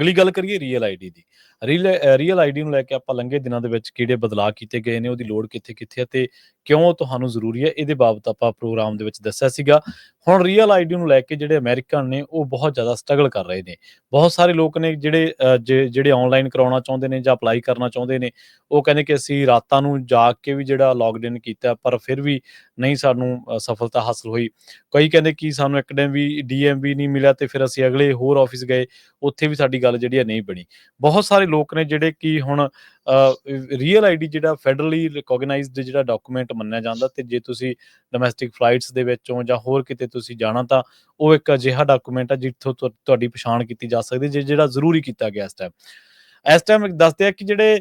ਅਗਲੀ ਗੱਲ ਕਰੀਏ ਰੀਅਲ ਆਈਡੀ ਦੀ। ਰੀਅਲ ਰੀਅਲ ਆਈਡੀ ਨੂੰ ਲੈ ਕੇ ਆਪਾਂ ਲੰਘੇ ਦਿਨਾਂ ਦੇ ਵਿੱਚ ਕਿਹੜੇ ਬਦਲਾਅ ਕੀਤੇ ਗਏ ਨੇ, ਉਹਦੀ ਲੋੜ ਕਿੱਥੇ-ਕਿੱਥੇ ਹੈ ਤੇ ਕਿਉਂ ਤੁਹਾਨੂੰ ਜ਼ਰੂਰੀ ਹੈ, ਇਹਦੇ ਬਾਬਤ ਆਪਾਂ ਪ੍ਰੋਗਰਾਮ ਦੇ ਵਿੱਚ ਦੱਸਿਆ ਸੀਗਾ। ਹੁਣ ਰੀਅਲ ਆਈਡੀ ਨੂੰ ਲੈ ਕੇ ਜਿਹੜੇ ਅਮਰੀਕਨ ਨੇ, ਉਹ ਬਹੁਤ ਜ਼ਿਆਦਾ ਸਟਰਗਲ ਕਰ ਰਹੇ ਨੇ। ਬਹੁਤ ਸਾਰੇ ਲੋਕ ਨੇ ਜਿਹੜੇ ਜੇ- ਜਿਹੜੇ ਆਨਲਾਈਨ ਕਰਾਉਣਾ ਚਾਹੁੰਦੇ ਨੇ ਜਾਂ ਅਪਲਾਈ ਕਰਨਾ ਚਾਹੁੰਦੇ ਨੇ ਉਹ ਕਹਿੰਦੇ ਕਿ ਅਸੀਂ ਰਾਤਾਂ ਨੂੰ ਜਾਗ ਕੇ ਵੀ ਜਿਹੜਾ ਲੌਗਇਨ ਕੀਤਾ, ਪਰ ਫਿਰ ਵੀ ਨਹੀਂ ਸਾਨੂੰ ਸਫਲਤਾ ਹਾਸਲ ਹੋਈ। ਕਈ ਕਹਿੰਦੇ ਕਿ ਸਾਨੂੰ ਇੱਕ ਦਿਨ ਵੀ ਡੀਐਮਵੀ ਨਹੀਂ ਮਿਲਿਆ ਤੇ ਫਿਰ ਅਸੀਂ ਅਗਲੇ ਹੋਰ ਆਫਿਸ ਗਏ, ਉੱਥੇ ਵੀ ਸਾਡੀ ਗੱਲ ਜਿਹੜੀ ਹੈ ਨਹੀਂ ਬਣੀ। ਬਹੁਤ ਸਾਰੇ ਲੋਕ ਨੇ ਜਿਹੜੇ ਕਿ ਹੁਣ ਰੀਅਲ ਆਈਡੀ ਜਿਹੜਾ ਫੈਡਰਲੀ ਰਿਕੋਗਨਾਈਜ਼ਡ ਜਿਹੜਾ ਡਾਕੂਮੈਂਟ ਮੰਨਿਆ ਜਾਂਦਾ ਤੇ ਜੇ ਤੁਸੀਂ ਡੋਮੈਸਟਿਕ ਫਲਾਈਟਸ ਦੇ ਵਿੱਚੋਂ ਜਾਂ ਹੋਰ ਕਿਤੇ ਤੁਸੀਂ ਜਾਣਾ ਤਾਂ ਉਹ ਇੱਕ ਅਜਿਹਾ ਡਾਕੂਮੈਂਟ ਹੈ ਜਿੱਥੋਂ ਤੁਹਾਡੀ ਪਛਾਣ ਕੀਤੀ ਜਾ ਸਕਦੀ, ਜੇ ਜਿਹੜਾ ਜ਼ਰੂਰੀ ਕੀਤਾ ਗਿਆ ਇਸ ਟਾਈਮ ਇਸ ਟਾਈਮ ਦੱਸਦੇ ਆ ਕਿ ਜਿਹੜੇ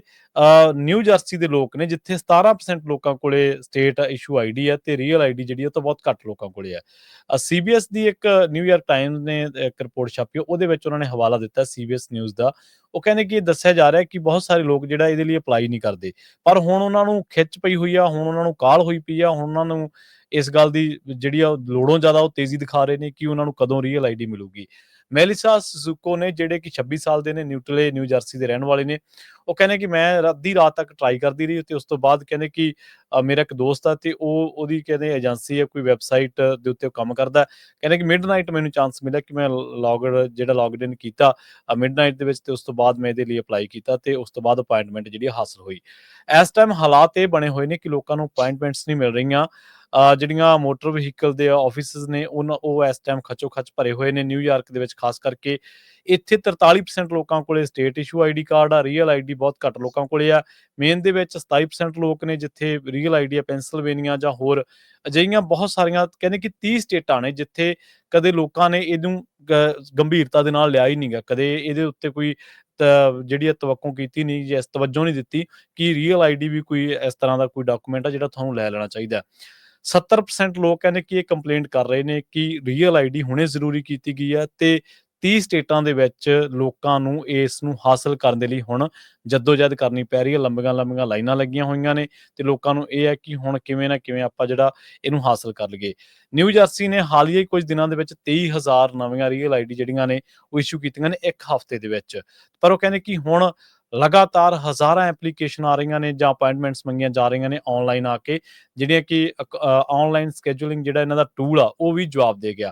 ਨਿਊ ਜਰਸੀ ਦੇ ਲੋਕ ਨੇ, ਜਿੱਥੇ 17% ਲੋਕਾਂ ਕੋਲੇ ਸਟੇਟ ਇਸ਼ੂ ਆਈਡੀ ਹੈ ਤੇ ਰੀਅਲ ਆਈਡੀ ਜਿਹੜੀ ਉਹ ਤਾਂ ਬਹੁਤ ਘੱਟ ਲੋਕਾਂ ਕੋਲੇ ਹੈ। ਸੀਬੀਐਸ ਦੀ ਇੱਕ ਨਿਊਯਾਰਕ ਟਾਈਮਜ਼ ਨੇ ਇੱਕ ਰਿਪੋਰਟ ਛਾਪੀ, ਉਹਦੇ ਵਿੱਚ ਉਹਨਾਂ ਨੇ ਹਵਾਲਾ ਦਿੱਤਾ ਸੀਬੀਐਸ ਨਿਊਜ਼ ਦਾ। ਉਹ ਕਹਿੰਦੇ ਕਿ ਇਹ ਦੱਸਿਆ ਜਾ ਰਿਹਾ ਹੈ ਕਿ ਬਹੁਤ ਸਾਰੇ ਲੋਕ ਜਿਹੜਾ ਇਹਦੇ ਲਈ ਅਪਲਾਈ ਨਹੀਂ ਕਰਦੇ। ਪਰ ਹੁਣ ਉਹਨਾਂ ਨੂੰ ਖਿੱਚ ਪਈ ਹੋਈ ਆ, ਹੁਣ ਉਹਨਾਂ ਨੂੰ ਕਾਲ ਹੋਈ ਪਈ ਆ, ਹੁਣ ਉਹਨਾਂ ਨੂੰ ਇਸ ਗੱਲ ਦੀ ਜਿਹੜੀ ਆ ਲੋੜੋਂ ਜ਼ਿਆਦਾ ਉਹ ਤੇਜ਼ੀ ਦਿਖਾ ਰਹੇ ਨੇ ਕਿ ਉਹਨਾਂ ਨੂੰ ਕਦੋਂ ਰੀਅਲ ਆਈਡੀ ਮਿਲੂਗੀ। ਮੈਲਿਸਾ ਸੁਜ਼ੂਕੋ ਨੇ ਜਿਹੜੇ ਕਿ 26 ਸਾਲ ਦੇ ਨੇ ਨਿਊਟਲੇ ਨਿਊ ਜਰਸੀ ਦੇ ਰਹਿਣ ਵਾਲੇ ਨੇ। ਉਹ ਕਹਿੰਦੇ ਕਿ ਮੈਂ ਅੱਧੀ ਰਾਤ ਤੱਕ ਟਰਾਈ ਕਰਦੀ ਰਹੀ ਤੇ ਉਸ ਤੋਂ ਬਾਅਦ ਕਹਿੰਦੇ ਕਿ ਮੇਰਾ ਇੱਕ ਦੋਸਤ ਆ ਤੇ ਉਹ, ਉਹਦੀ ਕਹਿੰਦੇ ਏਜੰਸੀ ਹੈ ਕੋਈ ਵੈਬਸਾਈਟ ਦੇ ਉੱਤੇ ਉਹ ਕੰਮ ਕਰਦਾ। ਕਹਿੰਦੇ ਕਿ ਮਿਡਨਾਈਟ ਮੈਨੂੰ ਚਾਂਸ ਮਿਲਿਆ ਕਿ ਮੈਂ ਲੌਗਡ ਜਿਹੜਾ ਲੌਗਡ ਇਨ ਕੀਤਾ ਮਿਡਨਾਈਟ ਦੇ ਵਿੱਚ ਤੇ ਉਸ ਤੋਂ ਬਾਅਦ ਮੈਂ ਇਹਦੇ ਲਈ ਅਪਲਾਈ ਕੀਤਾ ਤੇ ਉਸ ਤੋਂ ਬਾਅਦ ਅਪਾਇੰਟਮੈਂਟ ਜਿਹੜੀ ਹਾਸਲ ਹੋਈ। ਇਸ ਟਾਈਮ ਹਾਲਾਤ ਇਹ ਬਣੇ ਹੋਏ ਨੇ ਕਿ ਲੋਕਾਂ ਨੂੰ ਅਪਾਇੰਟਮੈਂਟਸ ਨਹੀਂ ਮਿਲ ਰਹੀਆਂ। ਜਿਹੜੀਆਂ ਮੋਟਰ ਵਹੀਕਲ ਦੇ ਆਫਿਸਿਸ ਨੇ, ਉਹਨਾਂ, ਉਹ ਇਸ ਟਾਈਮ ਖੱਚੋ ਖੱਚ ਭਰੇ ਹੋਏ ਨੇ ਨਿਊਯਾਰਕ ਦੇ ਵਿੱਚ, ਖਾਸ ਕਰਕੇ ਇੱਥੇ 43% ਲੋਕਾਂ ਕੋਲੇ ਸਟੇਟ ਇਸ਼ੂ ਆਈਡੀ ਕਾਰਡ ਆ ਰੀਅਲ ਆਈਡੀ ਬਹੁਤ ਘੱਟ ਲੋਕਾਂ ਕੋਲੇ ਆ। ਮੇਨ ਦੇ ਵਿੱਚ 27% ਲੋਕ ਨੇ ਜਿੱਥੇ ਰੀਅਲ ਆਈਡੀ ਆ ਪੈਂਸਿਲਵੇਨੀਆ ਜਾਂ ਹੋਰ ਅਜਿਹੀਆਂ ਬਹੁਤ ਸਾਰੀਆਂ, ਕਹਿੰਦੇ ਕਿ 30 ਸਟੇਟਾਂ ਨੇ ਜਿੱਥੇ ਕਦੇ ਲੋਕਾਂ ਨੇ ਇਹਨੂੰ ਗੰਭੀਰਤਾ ਦੇ ਨਾਲ ਲਿਆ ਹੀ ਨਹੀਂਗਾ ਕਦੇ ਇਹਦੇ ਉੱਤੇ ਕੋਈ ਤ- ਜਿਹੜੀ ਆ ਤਵੱਕੂ ਕੀਤੀ ਨਹੀਂ, ਜਾਂ ਤਵੱਜੋ ਨਹੀਂ ਦਿੱਤੀ ਕਿ ਰੀਅਲ ਆਈਡੀ ਵੀ ਕੋਈ ਇਸ ਤਰ੍ਹਾਂ ਦਾ ਕੋਈ ਡਾਕੂਮੈਂਟ ਆ ਜਿਹੜਾ ਤੁਹਾਨੂੰ ਲੈ ਲੈਣਾ ਚਾਹੀਦਾ। 70% ਲੋਕ ਕਹਿੰਦੇ ਕਿ ਇਹ ਕੰਪਲੇਂਟ ਕਰ ਰਹੇ ਨੇ ਕਿ ਰੀਅਲ ਆਈਡੀ ਹੁਣੇ ਜ਼ਰੂਰੀ ਕੀਤੀ ਗਈ ਹੈ ਤੇ 30 ਸਟੇਟਾਂ ਦੇ ਵਿੱਚ ਲੋਕਾਂ ਨੂੰ ਇਸ ਨੂੰ ਹਾਸਲ ਕਰਨ ਦੇ ਲਈ ਹੁਣ ਜਦੋਜਹਿਦ ਕਰਨੀ ਪੈ ਰਹੀ ਹੈ। ਲੰਬੀਆਂ ਲੰਬੀਆਂ ਲਾਈਨਾਂ ਲੱਗੀਆਂ ਹੋਈਆਂ ਨੇ ਤੇ ਲੋਕਾਂ ਨੂੰ ਇਹ ਹੈ ਕਿ ਹੁਣ ਕਿਵੇਂ ਨਾ ਕਿਵੇਂ ਆਪਾਂ ਜਿਹੜਾ ਇਹਨੂੰ ਹਾਸਲ ਕਰ ਲਈਏ। ਨਿਊ ਜਰਸੀ ਨੇ ਹਾਲੀਆ ਹੀ ਕੁਝ ਦਿਨਾਂ ਦੇ ਵਿੱਚ 23000 ਨਵੀਆਂ ਰੀਅਲ ਆਈਡੀ ਜਿਹੜੀਆਂ ਨੇ ਉਹ ਇਸ਼ੂ ਕੀਤੀਆਂ ਨੇ ਇੱਕ ਹਫ਼ਤੇ ਦੇ ਵਿੱਚ। ਪਰ ਉਹ ਕਹਿੰਦੇ ਕਿ ਹੁਣ ਲਗਾਤਾਰ ਹਜ਼ਾਰਾਂ ਐਪਲੀਕੇਸ਼ਨ ਆ ਰਹੀਆਂ ਨੇ ਜਾਂ ਅਪਾਇੰਟਮੈਂਟਸ ਮੰਗੀਆਂ ਜਾ ਰਹੀਆਂ ਨੇ ਆਨਲਾਈਨ ਆ ਕੇ, ਜਿਹੜੀਆਂ ਕਿ ਆਨਲਾਈਨ ਸਕੇਜੂਲਿੰਗ ਜਿਹੜਾ ਇਹਨਾਂ ਦਾ ਟੂਲ ਆ, ਉਹ ਵੀ ਜਵਾਬ ਦੇ ਗਿਆ।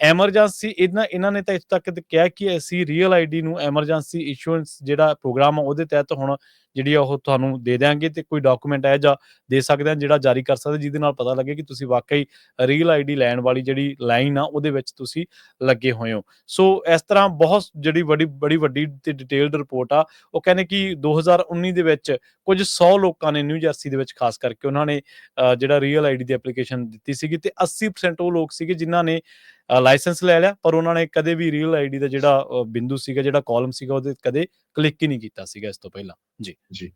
ਐਮਰਜੈਂਸੀ ਇਹਨਾਂ ਇਹਨਾਂ ਨੇ ਤਾਂ ਇਸ ਤੱਕ ਕਿਹਾ ਕਿ ਅਸੀਂ ਰੀਅਲ ਆਈਡੀ ਨੂੰ ਐਮਰਜੈਂਸੀ ਇਸ਼ੂਐਂਸ ਜਿਹੜਾ ਪ੍ਰੋਗਰਾਮ ਆ, ਉਹਦੇ ਤਹਿਤ ਹੁਣ ਜਿਹੜੀ ਉਹ ਤੁਹਾਨੂੰ ਦੇ ਦਿਆਂਗੇ ਤੇ ਕੋਈ ਡਾਕੂਮੈਂਟ ਹੈ ਜਾਂ ਦੇ ਸਕਦੇ ਆ ਜਿਹੜਾ ਜਾਰੀ ਕਰ ਸਕਦੇ, ਜਿਹਦੇ ਨਾਲ ਪਤਾ ਲੱਗੇ ਕਿ ਤੁਸੀਂ ਵਾਕਈ ਰੀਅਲ ਆਈਡੀ ਲੈਣ ਵਾਲੀ ਜਿਹੜੀ ਲਾਈਨ ਆ, ਉਹਦੇ ਵਿੱਚ ਤੁਸੀਂ ਲੱਗੇ ਹੋਏ ਹੋ। ਸੋ ਇਸ ਤਰ੍ਹਾਂ ਬਹੁਤ ਜਿਹੜੀ ਬੜੀ ਬੜੀ ਵੱਡੀ ਤੇ ਡਿਟੇਲਡ ਰਿਪੋਰਟ ਆ, ਉਹ ਕਹਿੰਦੇ ਕਿ 2019 ਦੇ ਵਿੱਚ ਕੁਝ 100 ਲੋਕਾਂ ਨੇ ਨਿਊ ਜਰਸੀ ਦੇ ਵਿੱਚ ਖਾਸ ਕਰਕੇ ਉਹਨਾਂ ਨੇ ਜਿਹੜਾ ਰੀਅਲ ਆਈਡੀ ਦੀ ਐਪਲੀਕੇਸ਼ਨ ਦਿੱਤੀ ਸੀਗੀ ਤੇ 80% ਉਹ ਲੋਕ ਸੀਗੇ ਜਿਨ੍ਹਾਂ ਨੇ ਲਾਇਸੈਂਸ ਲੈ ਲਿਆ, ਪਰ ਉਹਨਾਂ ਨੇ ਕਦੇ ਵੀ ਰੀਅਲ ਆਈਡੀ ਦਾ ਜਿਹੜਾ ਬਿੰਦੂ ਸੀਗਾ, ਜਿਹੜਾ ਕਾਲਮ ਸੀਗਾ, ਉਹਦੇ ਕਦੇ ਕਲਿੱਕ ਹੀ ਨਹੀਂ ਕੀਤਾ ਸੀਗਾ ਇਸ ਤੋਂ ਪਹਿਲਾਂ। ਜੀ। ਜੀ।